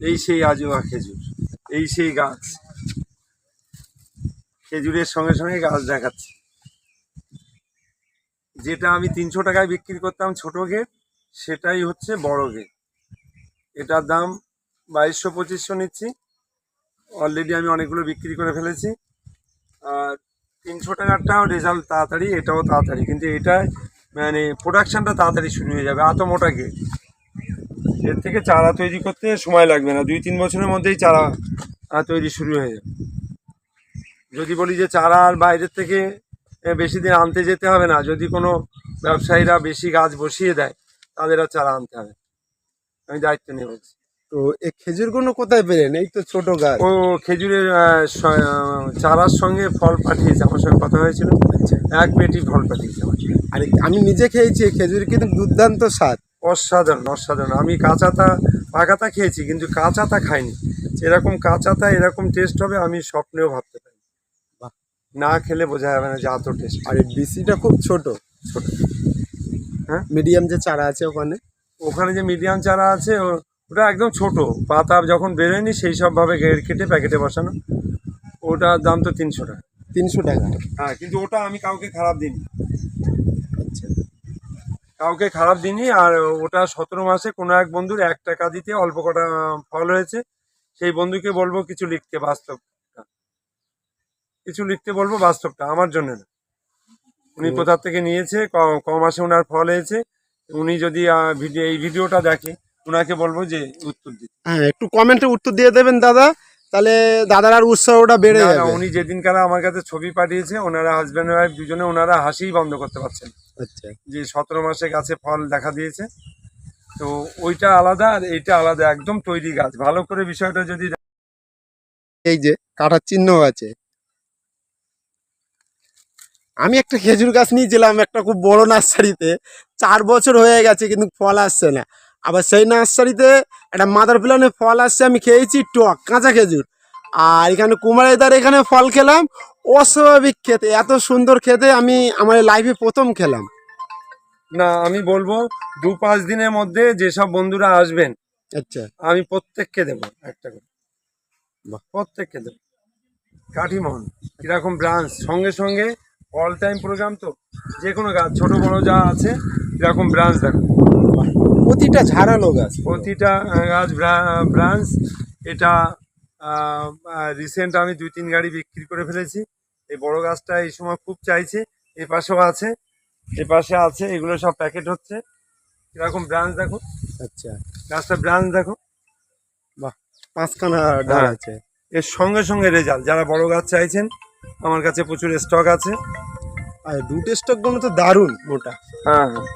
এই সেই আজোয়া খেজুর, এই সেই গাছ। খেজুরের সঙ্গে সঙ্গে গাছ দেখাচ্ছে। যেটা আমি তিনশো টাকায় বিক্রি করতাম ছোট গেট সেটাই হচ্ছে বড় গেট এটার দাম বাইশশো, পঁচিশশো নিচ্ছি। অলরেডি আমি অনেকগুলো বিক্রি করে ফেলেছি। আর তিনশো টাকারটাও রেজাল্ট তাড়াতাড়ি, এটাও তাড়াতাড়ি। কিন্তু এটায় মানে প্রোডাকশানটা তাড়াতাড়ি শুরু হয়ে যাবে, এত মোটা গেট এর থেকে চারা তৈরি করতে সময় লাগবে না। দুই তিন বছরের মধ্যেই চারা তৈরি শুরু হয়ে যাবে। যদি বলি যে চারা আর বাইরের থেকে বেশি দিন আনতে যেতে হবে না। যদি কোনো ব্যবসায়ীরা বেশি গাছ বসিয়ে দেয় তাদের আর চারা আনতে হবে আমি দায়িত্ব নিয়ে বলছি। তো এই খেজুরগুলো কোথায় পেলেন? এই তো ছোট গাছ। ও খেজুরের চারার সঙ্গে ফল পাঠিয়েছে। আমার সঙ্গে কথা হয়েছিল। এক পেটি ফল পাঠিয়েছে আমার আর আমি নিজে খেয়েছি খেজুর কিন্তু দুর্দান্ত স্বাদ। অসাধারণ অসাধারণ। আমি কাঁচাতা পাকাতা খেয়েছি কিন্তু কাঁচাতা খাইনি। এরকম কাঁচাতা এরকম টেস্ট হবে আমি স্বপ্নেও ভাবতে পারি। না খেলে বোঝা যাবে না যে এত টেস্ট আর বিসিটা খুব ছোট। ছোট। হ্যাঁ? মিডিয়াম যে চারা আছে ওখানে? ওখানে যে মিডিয়াম চারা আছে ও- ওটা একদম ছোট। পাতা যখন বেরোয়নি সেই সবভাবে কেটে প্যাকেটে বসানো। ওটার দাম তো তিনশো টাকা। তিনশো টাকা। হ্যাঁ কিন্তু ওটা আমি কাউকে খারাপ দিইনি। কাউকে খারাপ দিইনি আর ওটা সতেরো মাসে কোনো এক বন্ধুর এক টাকা দিতে অল্প কটা ফল হয়েছে। সেই বন্ধুকে বলব কিছু লিখতে বাস্তবটা। কিছু লিখতে বলব বাস্তবটা আমার জন্য না। উনি হুম। কোথা থেকে নিয়েছে ক- মাসে ওনার ফল হয়েছে উনি যদি ভিডিও এই ভিডিওটা দেখে ওনাকে বলব যে উত্তর দিতে। হ্যাঁ একটু কমেন্টে উত্তর দিয়ে দেবেন দাদা তাহলে দাদার আর উৎসাহটা বেড়ে যাবে। উনি যেদিনকার আমার কাছে ছবি পাঠিয়েছে ওনারা হাজব্যান্ড ওয়াইফ দুজনে ওনারা হাসিই বন্ধ করতে পারছেন। আচ্ছা। যে সতেরো মাসে গাছে ফল দেখা দিয়েছে। তো ওইটা আলাদা আর এইটা আলাদা একদম তৈরি গাছ। ভালো করে বিষয়টা যদি এই যে কাটার চিহ্ন আছে। আমি একটা খেজুর গাছ নিয়েছিলাম একটা খুব বড় নার্সারিতে। চার বছর হয়ে গেছে কিন্তু ফল আসছে না। আবার সেই নার্সারিতে একটা মাদার প্লানে ফল আসছে আমি খেয়েছি টক কাঁচা খেজুর। আর এখানে কুমারিদার এখানে ফল খেলাম। অস্বাভাবিক খেতে এত সুন্দর খেতে আমি আমার লাইফে প্রথম খেলাম। না আমি বলব দু পাঁচ দিনের মধ্যে যেসব বন্ধুরা আসবেন আচ্ছা। আমি প্রত্যেককে দেবো একটা করে। প্রত্যেককে দেবো। কাঠিমোহন কীরকম ব্রাঞ্চ সঙ্গে সঙ্গে অল টাইম প্রোগ্রাম তো যে কোনো গাছ ছোট বড় যা আছে এরকম ব্রাঞ্চ দেখো। প্রতিটা ঝাড়ালো গাছ প্রতিটা গাছ ব্রাঞ্চ এটা রিসেন্ট আমি দুই তিন গাড়ি বিক্রি করে ফেলেছি। এই বড় গাছটা এই সময় খুব চাইছে এ পাশেও আছে। এ পাশে আছে এগুলো সব প্যাকেট হচ্ছে। এরকম ব্রাঞ্চ দেখো? আচ্ছা। গাছটা ব্রাঞ্চ দেখো। পাঁচখানা ডাল হ্যাঁ। আছে। এর সঙ্গে সঙ্গে রেজাল্ট যারা বড় গাছ চাইছেন আমার কাছে প্রচুর স্টক আছে। আর রুট স্টকগুলো তো দারুণ মোটা। হ্যাঁ। হ্যাঁ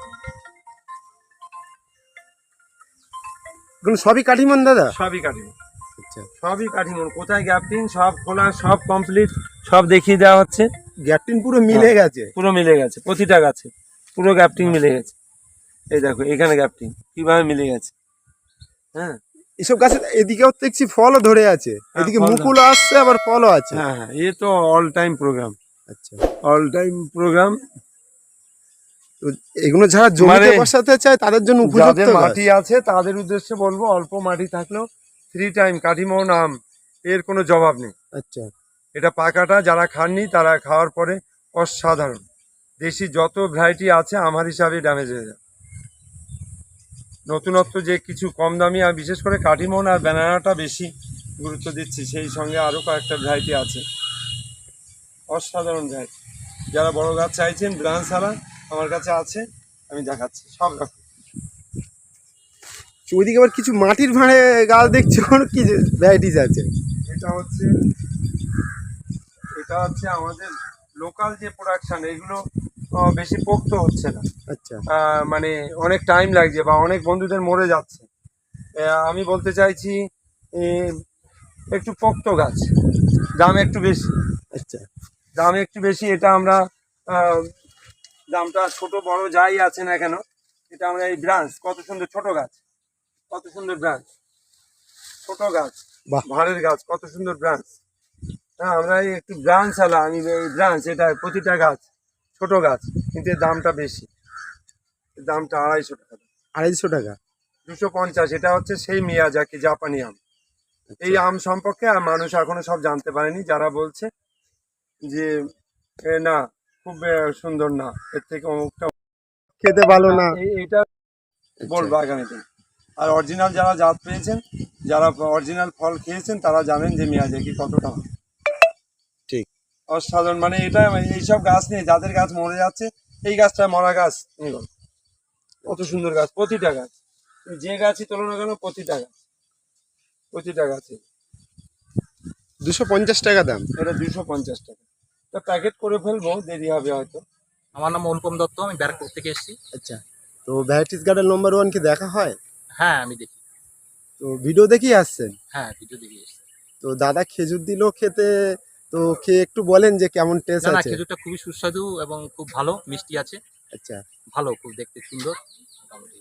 এগুলো সবই কাঠিমন দাদা? সবই কাঠিমন। আচ্ছা। সবই কাঠিমন। কোথায় গ্যাপটিং সব খোলা সব কমপ্লিট সব দেখিয়ে দেওয়া হচ্ছে। গ্যাপটিন পুরো মিলে গেছে। পুরো মিলে গেছে প্রতিটা গাছে। পুরো গ্যাপটিং মিলে গেছে। এই দেখো এখানে গ্যাপটিং কীভাবে মিলে গেছে। হ্যাঁ। এসব গাছে এদিকেও দেখছি ফলও ধরে আছে। হ্যাঁ, এদিকে ধরে। আসছে আবার ফলও আছে। হ্যাঁ হ্যাঁ এ তো অল টাইম প্রোগ্রাম আচ্ছা। অল টাইম প্রোগ্রাম এগুলো যারা জমিতে মানে- বসাতে চায় তাদের জন্য উপযুক্ত মাটি আছে তাদের উদ্দেশ্যে বলব অল্প মাটি থাকলেও থ্রি টাইম কাঠিমোহন আম এর কোনো জবাব নেই। আচ্ছা। এটা পাকাটা যারা খাননি তারা খাওয়ার পরে অসাধারণ। দেশি যত ভ্যারাইটি আছে আমার হিসাবে ড্যামেজ হয়ে যায়। নতুনত্ব যে কিছু কম দামি আর বিশেষ করে কাঠিমোহন আর ব্যানানাটা বেশি গুরুত্ব দিচ্ছি সেই সঙ্গে আরও কয়েকটা ভ্যারাইটি আছে। অসাধারণ ভ্যারাইটি। যারা বড় গাছ চাইছেন ব্রাঞ্চ ছাড়া আমার কাছে আছে আমি দেখাচ্ছি সব রকম। ওইদিকে আবার কিছু মাটির ভাঁড়ে গাছ দেখছি? কি ভ্যারাইটিস আছে। এটা হচ্ছে এটা হচ্ছে আমাদের লোকাল যে প্রোডাকশন এগুলো বেশি পোক্ত হচ্ছে না। আচ্ছা। মানে অনেক টাইম লাগছে বা অনেক বন্ধুদের মরে যাচ্ছে। আমি বলতে চাইছি একটু পোক্ত গাছ দাম একটু বেশি। আচ্ছা। দাম একটু বেশি এটা আমরা দামটা ছোট বড় যাই আছে না কেন এটা আমরা এই ব্রাঞ্চ কত সুন্দর ছোট গাছ কত সুন্দর ব্রাঞ্চ ছোট গাছ। ভাড়ের গাছ কত সুন্দর ব্রাঞ্চ হ্যাঁ আমরা এই একটু ব্রাঞ্চ আলা আমি এই ব্রাঞ্চ এটা প্রতিটা গাছ ছোট গাছ কিন্তু এর দামটা বেশি। এর দামটা আড়াইশো টাকা। আড়াইশো টাকা? দুশো পঞ্চাশ এটা হচ্ছে সেই মিয়াজাকি জাপানি আম। এই আম সম্পর্কে আর মানুষ এখনও সব জানতে পারেনি যারা বলছে যে না খুব সুন্দর না এর থেকে অমুকটা খেতে ভালো না। এই- এইটা বলব আগামীতে। আর অরিজিনাল যারা জাত পেয়েছেন যারা অরিজিনাল ফল খেয়েছেন তারা জানেন যে মেয়াজাকি কতটা। অসাধারণ। মানে এটা এইসব গাছ নিয়ে যাদের গাছ মরে যাচ্ছে এই গাছটা মরা গাছ। কত সুন্দর গাছ প্রতিটা গাছ। তুমি যে গাছই তোলো না কেন প্রতিটা গাছ। প্রতিটা গাছে। দুশো পঞ্চাশ টাকা দাম। এটা দুশো পঞ্চাশ টাকা। তা প্যাকেট করে ফেলব দেরি হবে হয়তো। আমার নাম অনুপম দত্ত আমি ব্যারাকপুর থেকে এসেছি। আচ্ছা তো ভ্যারাইটিস গার্ডেন নম্বর ওয়ান কি দেখা হয়? হ্যাঁ আমি দেখি। তো ভিডিও দেখি আসছেন? হ্যাঁ ভিডিও দেখি এসেছি তো দাদা খেজুর দিল খেতে তো খেয়ে একটু বলেন যে কেমন টেস্ট আছে। খেজুরটা খুবই সুস্বাদু এবং খুব ভালো মিষ্টি আছে। আচ্ছা। ভালো খুব দেখতে সুন্দর। মোটামুটি।